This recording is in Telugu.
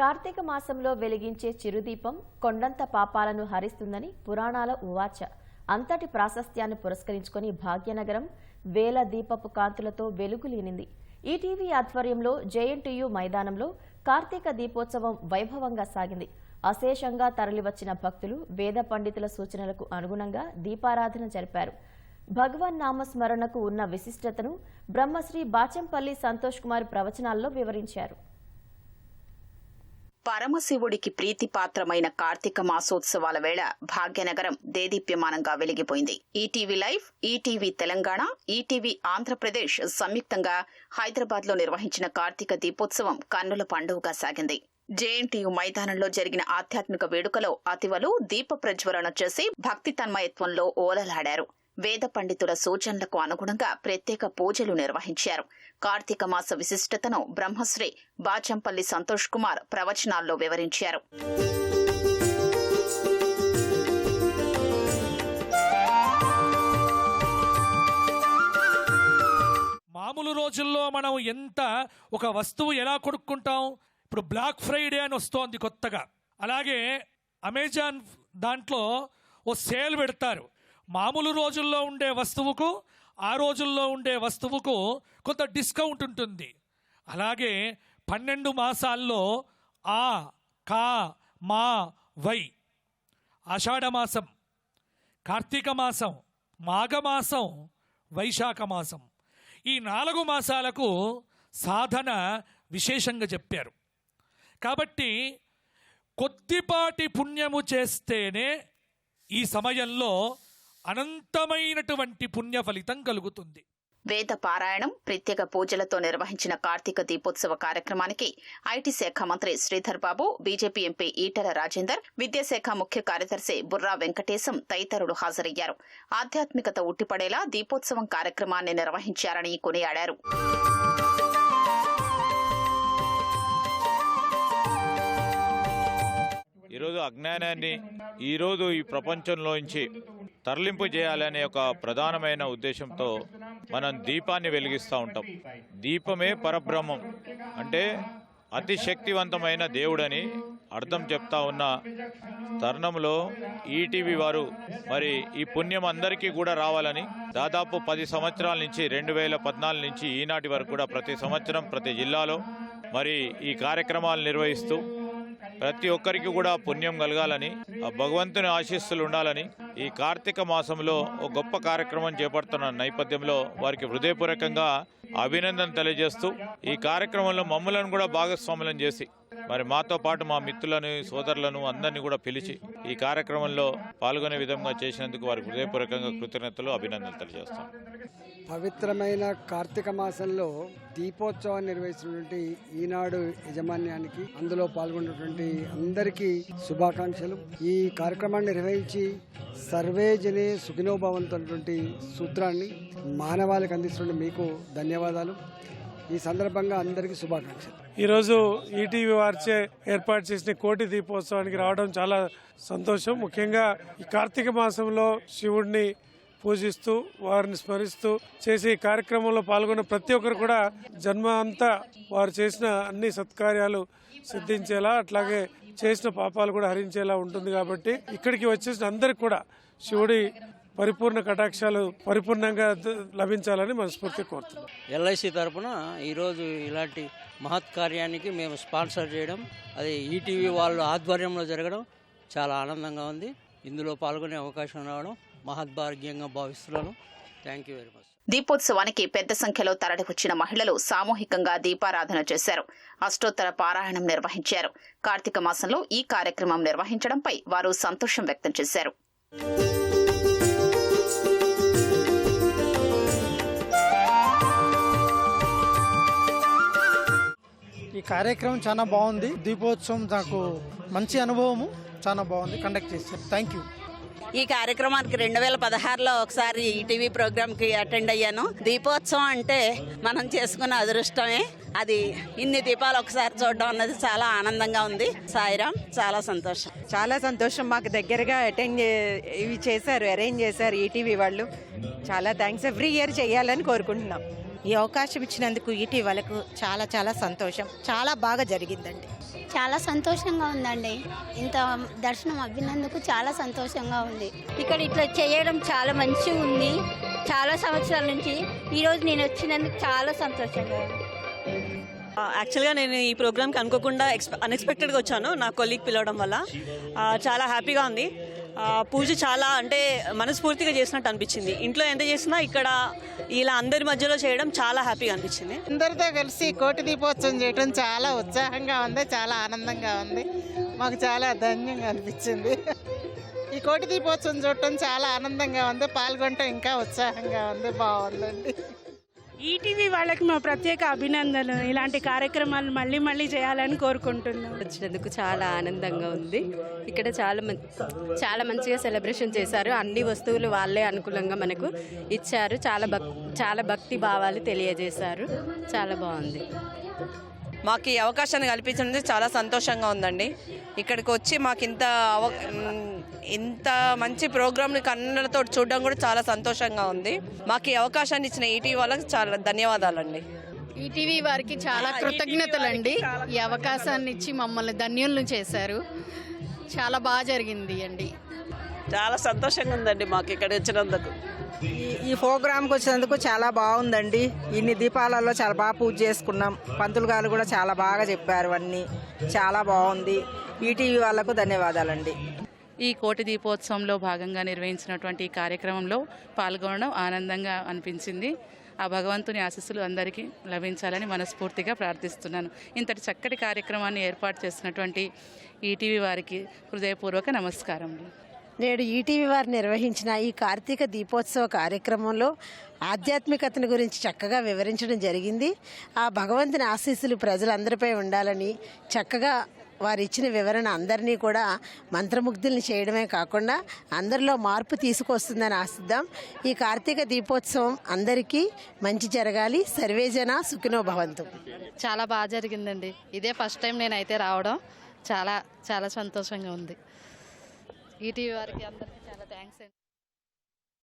కార్తీక మాసంలో వెలిగించే చిరుదీపం కొండంత పాపాలను హరిస్తుందని పురాణాల ఉవాచ. అంతటి ప్రాశస్త్యాన్ని పురస్కరించుకొని భాగ్యనగరం వేల దీపపు కాంతులతో వెలుగులీనింది ఈటీవీ ఆధ్వర్యంలో జేఎన్టీయు మైదానంలో కార్తీక దీపోత్సవం వైభవంగా సాగింది. అశేషంగా తరలివచ్చిన భక్తులు వేద పండితుల సూచనలకు అనుగుణంగా దీపారాధన జరిపారు. భగవన్ నామస్మరణకు ఉన్న విశిష్టతను బ్రహ్మశ్రీ బాచంపల్లి సంతోష్ కుమార్ ప్రవచనాల్లో వివరించారు. పరమశివుడికి ప్రీతిపాత్రమైన కార్తీక మాసోత్సవాల వేళ భాగ్యనగరం దేదీప్యమానంగా వెలిగిపోయింది. ETV live ETV Telangana ETV Andhra Pradesh సంయుక్తంగా హైదరాబాద్లో నిర్వహించిన కార్తీక దీపోత్సవం కన్నుల పండుగగా సాగింది. జేఎన్టీయు మైదానంలో జరిగిన ఆధ్యాత్మిక వేడుకలో అతివలు దీప ప్రజ్వలన చేసి భక్తి తన్మయత్వంలో ఓలలాడారు. వేద పండితుల సూచనలకు అనుగుణంగా ప్రత్యేక పూజలు నిర్వహించారు. కార్తీక మాస విశిష్టతను బ్రహ్మశ్రీ బాచంపల్లి సంతోష్ కుమార్ ప్రవచనాల్లో వివరించారు. మామూలు రోజుల్లో మనం ఎంత ఒక వస్తువు ఎలా కొనుక్కుంటాం? ఇప్పుడు బ్లాక్ ఫ్రైడే అని వస్తోంది కొత్తగా. అలాగే అమెజాన్ దాంట్లో ఓ సేల్ పెడతారు. మామూలు రోజుల్లో ఉండే వస్తువుకు ఆ రోజుల్లో ఉండే వస్తువుకు కొంత డిస్కౌంట్ ఉంటుంది. అలాగే పన్నెండు మాసాల్లో ఆ కా మా వై ఆషాఢమాసం కార్తీక మాసం మాఘమాసం వైశాఖ మాసం. ఈ నాలుగు మాసాలకు సాధన విశేషంగా చెప్పారు. కాబట్టి కొద్దిపాటి పుణ్యము చేస్తేనే ఈ సమయంలో అనంతమైనటువంటి పుణ్య ఫలితం కలుగుతుంది. వేద పారాయణం ప్రత్యేక పూజలతో నిర్వహించిన కార్తీక దీపోత్సవ కార్యక్రమానికి ఐటీ శాఖ మంత్రి శ్రీధర్ బాబు బీజేపీ ఎంపీ ఈటెల రాజేందర్ విద్యాశాఖ ముఖ్య కార్యదర్శి బుర్రా వెంకటేశం తదితరులు హాజరయ్యారు. ఆధ్యాత్మికత ఉట్టిపడేలా దీపోత్సవం కార్యక్రమాన్ని నిర్వహించారని కొనియాడారు. ఈరోజు అజ్ఞానాన్ని ఈరోజు ఈ ప్రపంచంలోంచి తరలింపు చేయాలనే ఒక ప్రధానమైన ఉద్దేశంతో మనం దీపాన్ని వెలిగిస్తూ ఉంటాం. దీపమే పరబ్రహ్మం. అంటే అతి శక్తివంతమైన దేవుడని అర్థం చెప్తా ఉన్న తరుణంలో ఈటీవీ వారు మరి ఈ పుణ్యం అందరికీ కూడా రావాలని దాదాపు పది సంవత్సరాల నుంచి రెండు వేల పద్నాలుగు నుంచి ఈనాటి వరకు కూడా ప్రతి సంవత్సరం ప్రతి జిల్లాలో మరి ఈ కార్యక్రమాలు నిర్వహిస్తూ ప్రతి ఒక్కరికి కూడా పుణ్యం కలగాలని ఆ భగవంతుని ఆశీస్సులు ఉండాలని ఈ కార్తీక మాసంలో ఒక గొప్ప కార్యక్రమం చేపడుతున్న నేపథ్యంలో వారికి హృదయపూర్వకంగా అభినందన తెలియజేస్తూ ఈ కార్యక్రమంలో మమ్మలను కూడా భాగస్వాములను చేసి మరి మాతో పాటు మా మిత్రులను సోదరులను అందరినీ కూడా పిలిచి ఈ కార్యక్రమంలో పాల్గొనే విధంగా చేసినందుకు వారికి హృదయపూర్వకంగా కృతజ్ఞతలు అభినందనలు తెలియజేస్తాం. పవిత్రమైన కార్తీక మాసంలో దీపోత్సవాన్ని నిర్వహిస్తున్నటువంటి ఈనాడు యజమాన్యానికి అందులో పాల్గొన్నటువంటి అందరికీ శుభాకాంక్షలు. ఈ కార్యక్రమాన్ని నిర్వహించి సర్వే జనే సుఖినోభవంతున్నటువంటి సూత్రాన్ని మానవాళికి అందిస్తున్న మీకు ధన్యవాదాలు. ఈ సందర్భంగా అందరికీ శుభాకాంక్షలు. ఈరోజు ఈటీవీ వారిచే ఏర్పాటు చేసిన కోటి దీపోత్సవానికి రావడం చాలా సంతోషం. ముఖ్యంగా ఈ కార్తీక మాసంలో శివుడిని పూజిస్తూ వారిని స్మరిస్తూ చేసే కార్యక్రమంలో పాల్గొన్న ప్రతి ఒక్కరు కూడా జన్మ అంతా వారు చేసిన అన్ని సత్కార్యాలు సిద్ధించేలా అట్లాగే చేసిన పాపాలు కూడా హరించేలా ఉంటుంది కాబట్టి ఇక్కడికి వచ్చేసిన అందరికి కూడా శివుడి పరిపూర్ణ కటాక్షాలు పరిపూర్ణంగా లభించాలని మనస్ఫూర్తి కోరుతున్నాం. ఎల్ఐసి తరఫున ఈరోజు ఇలాంటి మహత్ కార్యానికి మేము స్పాన్సర్ చేయడం అది ఈటీవీ వాళ్ళ ఆధ్వర్యంలో జరగడం చాలా ఆనందంగా ఉంది. ఇందులో పాల్గొనే అవకాశం రావడం మహద్భాగ్యంగా భావిస్తున్నాను. థ్యాంక్ యూ వెరీ మచ్ దీపోత్సవానికి పెద్ద సంఖ్యలో తరలివచ్చిన మహిళలు సామూహికంగా దీపారాధన చేశారు. అష్టోత్తర పారాయణం నిర్వహించారు. కార్తీక మాసంలో ఈ కార్యక్రమం నిర్వహించడంపై వారు సంతోషం వ్యక్తం చేశారు. ఈ కార్యక్రమం చాలా బాగుంది. దీపోత్సవం నాకు మంచి అనుభవము. చాలా బాగుంది. కండక్ట్ చేశారు. థ్యాంక్ యూ ఈ కార్యక్రమానికి రెండు వేల పదహారులో ఒకసారి ఈటీవీ ప్రోగ్రామ్కి అటెండ్ అయ్యాను. దీపోత్సవం అంటే మనం చేసుకున్న అదృష్టమే. అది ఇన్ని దీపాలు ఒకసారి చూడడం అన్నది చాలా ఆనందంగా ఉంది. సాయిరామ్ చాలా సంతోషం. చాలా సంతోషం. మాకు దగ్గరగా అటెండ్ ఇవి చేశారు అరేంజ్ చేశారు ఈటీవీ వాళ్ళు. చాలా థ్యాంక్స్ ఎవ్రీ ఇయర్ చేయాలని కోరుకుంటున్నాం. ఈ అవకాశం ఇచ్చినందుకు ఈటీవలకు చాలా చాలా సంతోషం. చాలా బాగా జరిగిందండి. చాలా సంతోషంగా ఉందండి. ఇంత దర్శనం అవ్వినందుకు చాలా సంతోషంగా ఉంది. ఇక్కడ ఇట్లా చేయడం చాలా మంచిగా ఉంది. చాలా సంవత్సరాల నుంచి ఈరోజు నేను వచ్చినందుకు చాలా సంతోషంగా ఉంది. యాక్చువల్గా నేను ఈ ప్రోగ్రామ్కి అనుకోకుండా ఎక్స్పె అన్ఎక్స్పెక్టెడ్గా వచ్చాను నా కొలీగ్ పిలవడం వల్ల. ఆ, చాలా హ్యాపీగా ఉంది. పూజ చాలా అంటే మనస్ఫూర్తిగా చేసినట్టు అనిపించింది. ఇంట్లో ఎంత చేసినా ఇక్కడ ఇలా అందరి మధ్యలో చేయడం చాలా హ్యాపీగా అనిపించింది. అందరితో కలిసి కోటి దీపోత్సవం చేయడం చాలా ఉత్సాహంగా ఉంది చాలా ఆనందంగా ఉంది. మాకు చాలా ధన్యంగా అనిపించింది. ఈ కోటి దీపోత్సవం చూడటం చాలా ఆనందంగా ఉంది పాల్గొనటం ఇంకా ఉత్సాహంగా ఉంది బాగుందండి. ఈటీవీ వాళ్ళకి మా ప్రత్యేక అభినందనలు. ఇలాంటి కార్యక్రమాలు మళ్ళీ మళ్ళీ చేయాలని కోరుకుంటున్నాం. వచ్చినందుకు చాలా ఆనందంగా ఉంది. ఇక్కడ చాలా మం- చాలా మంచిగా సెలబ్రేషన్ చేశారు. అన్ని వస్తువులు వాళ్ళే అనుకూలంగా మనకు ఇచ్చారు. చాలా భక్ చాలా భక్తి భావాలు తెలియజేశారు. చాలా బాగుంది. మాకు ఈ అవకాశాన్ని కల్పించినందుకు చాలా సంతోషంగా ఉందండి. ఇక్కడికి వచ్చి మాకు ఇంత అవ ఇంత మంచి ప్రోగ్రామ్ని కన్నడతో చూడడం కూడా చాలా సంతోషంగా ఉంది. మాకు ఈ అవకాశాన్ని ఇచ్చిన ఈటీవీ వాళ్ళకి చాలా ధన్యవాదాలండి. ఈటీవీ వారికి చాలా కృతజ్ఞతలండి. ఈ అవకాశాన్ని ఇచ్చి మమ్మల్ని ధన్యులను చేశారు. చాలా బాగా జరిగింది అండి. చాలా సంతోషంగా ఉందండి మాకు ఇక్కడ వచ్చినందుకు. ఈ ప్రోగ్రామ్కి వచ్చినందుకు చాలా బాగుందండి. ఇన్ని దీపాలలో చాలా బాగా పూజ చేసుకున్నాం. పంతులు గారు కూడా చాలా బాగా చెప్పారు అన్నీ. చాలా బాగుంది. ఈటీవీ వాళ్ళకు ధన్యవాదాలండి. ఈ కోటి దీపోత్సవంలో భాగంగా నిర్వహించినటువంటి ఈ కార్యక్రమంలో పాల్గొనడం ఆనందంగా అనిపించింది. ఆ భగవంతుని ఆశీస్సులు అందరికీ లభించాలని మనస్ఫూర్తిగా ప్రార్థిస్తున్నాను. ఇంతటి చక్కటి కార్యక్రమాన్ని ఏర్పాటు చేసినటువంటి ఈటీవీ వారికి హృదయపూర్వక నమస్కారములు. నేడు ఈటీవీ వారు నిర్వహించిన ఈ కార్తీక దీపోత్సవ కార్యక్రమంలో ఆధ్యాత్మికతను గురించి చక్కగా వివరించడం జరిగింది. ఆ భగవంతుని ఆశీస్సులు ప్రజలందరిపై ఉండాలని చక్కగా వారు ఇచ్చిన వివరణ అందరినీ కూడా మంత్రముగ్ధుల్ని చేయడమే కాకుండా అందరిలో మార్పు తీసుకొస్తుందని ఆశిద్దాం. ఈ కార్తీక దీపోత్సవం అందరికీ మంచి జరగాలి. సర్వేజన సుఖినో భవంతు. చాలా బాగా జరిగిందండి. ఇదే ఫస్ట్ టైం నేనైతే రావడం చాలా చాలా సంతోషంగా ఉంది. ఈటీవీ వారికి అందరికీ చాలా థ్యాంక్స్ అండి.